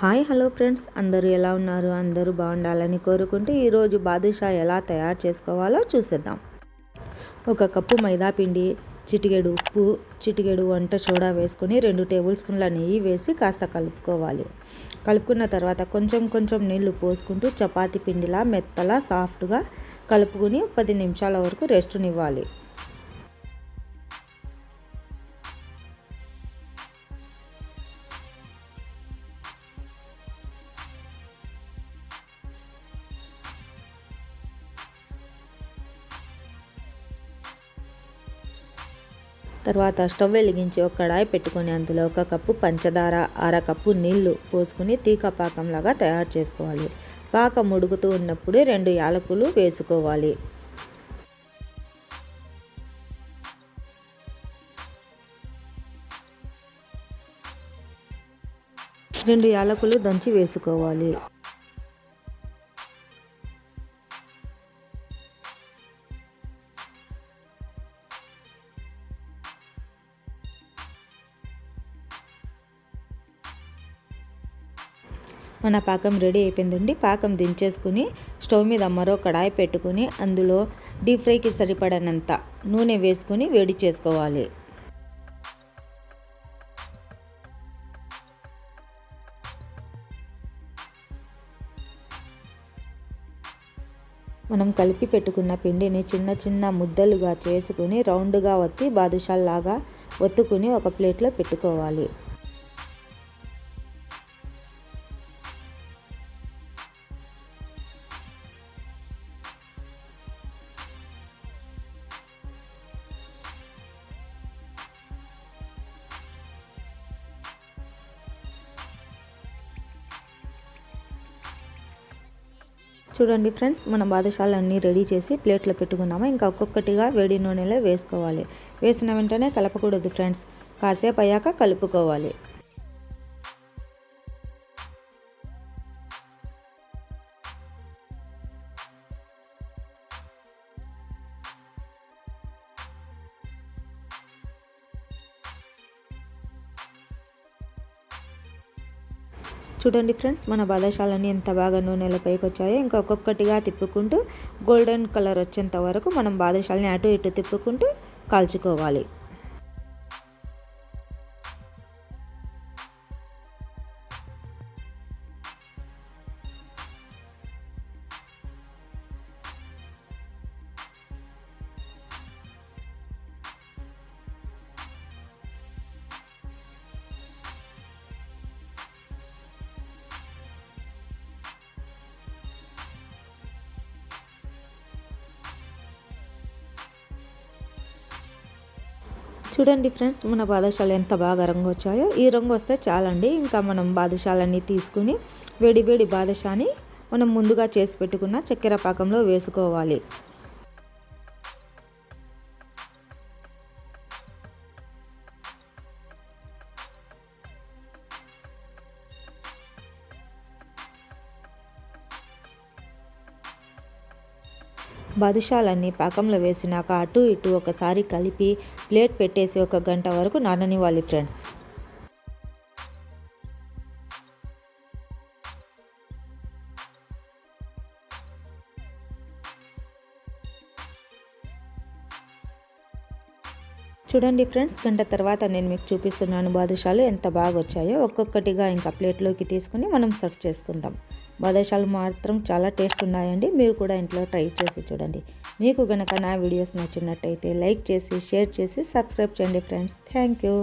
Hi hello friends. అందరూ ఎలా ఉన్నారు? అందరూ బాగుండాలని కోరుకుంటే ఈరోజు బాదుషా ఎలా తయారు చేసుకోవాలో చూసేద్దాం. ఒక కప్పు మైదా పిండి చిటికెడు ఉప్పు చిటికెడు వంట సోడా వేసుకొని రెండు టేబుల్ స్పూన్ల నెయ్యి వేసి కాస్త కలుపుకోవాలి. కలుపుకున్న తర్వాత కొంచెం కొంచెం నీళ్ళు పోసుకుంటూ చపాతీ పిండిలా మెత్తలా సాఫ్ట్గా కలుపుకుని పది నిమిషాల వరకు రెస్ట్నివ్వాలి తర్వాత స్టవ్ వెలిగించి ఒక కడాయి పెట్టుకొని అందులో ఒక కప్పు పంచదార అర కప్పు నీళ్ళు పోసుకుని తీక పాకంలాగా తయారు చేసుకోవాలి. పాకం ఉడుకుతూ ఉన్నప్పుడు రెండు యాలకులు వేసుకోవాలి. రెండు యాలకులు దంచి వేసుకోవాలి. మన పాకం రెడీ అయిపోయిందండి. పాకం దించేసుకుని స్టవ్ మీద మరో కడాయి పెట్టుకుని అందులో డీప్ ఫ్రైకి సరిపడనంత నూనె వేసుకొని వేడి చేసుకోవాలి. మనం కలిపి పెట్టుకున్న పిండిని చిన్న చిన్న ముద్దలుగా చేసుకుని రౌండ్గా వత్తి బాదుషాల్లాగా ఒత్తుకుని ఒక ప్లేట్లో పెట్టుకోవాలి. చూడండి ఫ్రెండ్స్ మనం బాదుషాలన్నీ రెడీ చేసి ప్లేట్లో పెట్టుకున్నాము? ఇంకా ఒక్కొక్కటిగా వేడి నూనెలో వేసుకోవాలి. వేసిన వెంటనే కలపకూడదు ఫ్రెండ్స్. కాసేపు అయ్యాక కలుపుకోవాలి. చూడండి ఫ్రెండ్స్ మన బాదషాలన్నీ ఎంత బాగా నూనెలో పైకి వచ్చాయో ఇంకా ఒక్కొక్కటిగా తిప్పుకుంటూ గోల్డెన్ కలర్ వచ్చేంత వరకు మనం బాదుషాలని అటు ఇటు తిప్పుకుంటూ కాల్చుకోవాలి. చూడండి ఫ్రెండ్స్ మన బాదుషాలు ఎంత బాగా రంగు వచ్చాయో ఈ రంగు వస్తే చాలండి. ఇంకా మనం బాదుషాలన్నీ తీసుకుని వేడి వేడి బాదుషాని మనం ముందుగా చేసి పెట్టుకున్న చక్కెర పాకంలో వేసుకోవాలి. బాదుషాలన్నీ పాకంలో వేసినాక అటు ఇటు ఒకసారి కలిపి ప్లేట్ పెట్టేసి ఒక గంట వరకు నాననివ్వాలి ఫ్రెండ్స్. చూడండి ఫ్రెండ్స్ గంట తర్వాత నేను మీకు చూపిస్తున్నాను బాదుషాలు ఎంత బాగా వచ్చాయో ఒక్కొక్కటిగా ఇంకా ప్లేట్లోకి తీసుకుని మనం సర్వ్ చేసుకుందాం. బాదుషాలు మాత్రం చాలా టేస్ట్ ఉన్నాయండి. మీరు కూడా ఇంట్లో ట్రై చేసి చూడండి. మీకు కనుక నా వీడియోస్ నచ్చినట్టయితే లైక్ చేసి షేర్ చేసి సబ్స్క్రైబ్ చేయండి ఫ్రెండ్స్. Thank you.